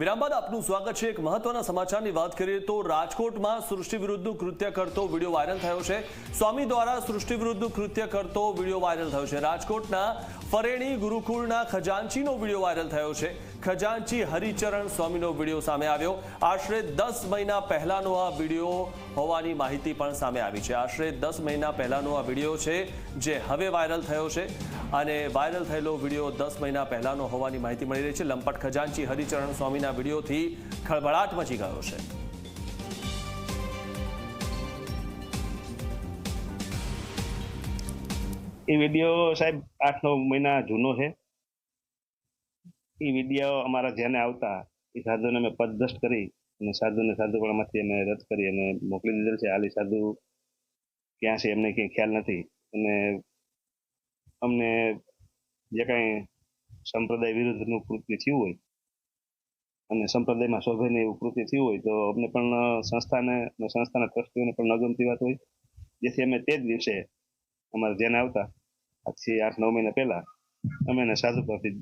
વિરામ આપનું સ્વાગત છે એક મહત્વના સમાચારની વાત કરીએ તો રાજકોટમાં સૃષ્ટિ વિરુદ્ધનું કૃત્ય કરતો વીડિયો વાયરલ થયો છે. સ્વામી દ્વારા સૃષ્ટિ વિરુદ્ધનું કૃત્ય કરતો વીડિયો વાયરલ થયો છે. રાજકોટના ફરેણી ગુરુકુળના ખજાનચીનો વીડિયો વાયરલ થયો છે. ખજાનચી હરિચરણ સ્વામીનો વીડિયો સામે આવ્યો. આશરે દસ મહિના પહેલાનો આ વીડિયો હોવાની માહિતી પણ સામે આવી છે. આશરે દસ મહિના પહેલાનો આ વીડિયો છે જે હવે વાયરલ થયો છે અને વાયરલ થયેલો વીડિયો દસ મહિના પહેલાનો હોવાની માહિતી મળી રહી છે. લંપટ ખજાનચી હરિચરણ સ્વામીના વિડીયોથી ખળભળાટ મચી ગયો છે. એ વીડિયો સાહેબ આઠ નવ મહિના જૂનો છે. એ વિદ્યાઓ અમારા ધ્યાને આવતા એ સાધુને અમે પદભ્રષ્ટ કરી અને સાધુને સાધુપણામાંથી અમે રદ કરી અને મોકલી દીધેલ છે. હાલી સાધુ ક્યાં છે એમને કંઈ ખ્યાલ નથી. અને અમને જે કાંઈ સંપ્રદાય વિરુદ્ધનું કૃત્ય થયું હોય અને સંપ્રદાયમાં શોભે નહીં એવું કૃત્ય થયું હોય, તો અમને પણ સંસ્થાને સંસ્થાના ટ્રસ્ટીઓને પણ ન ગમતી વાત હોય. જેથી અમે તે જ દિવસે અમારે ધ્યાન આવતા, આજથી આઠ નવ મહિના પહેલા અમે એને સાધુ પરથી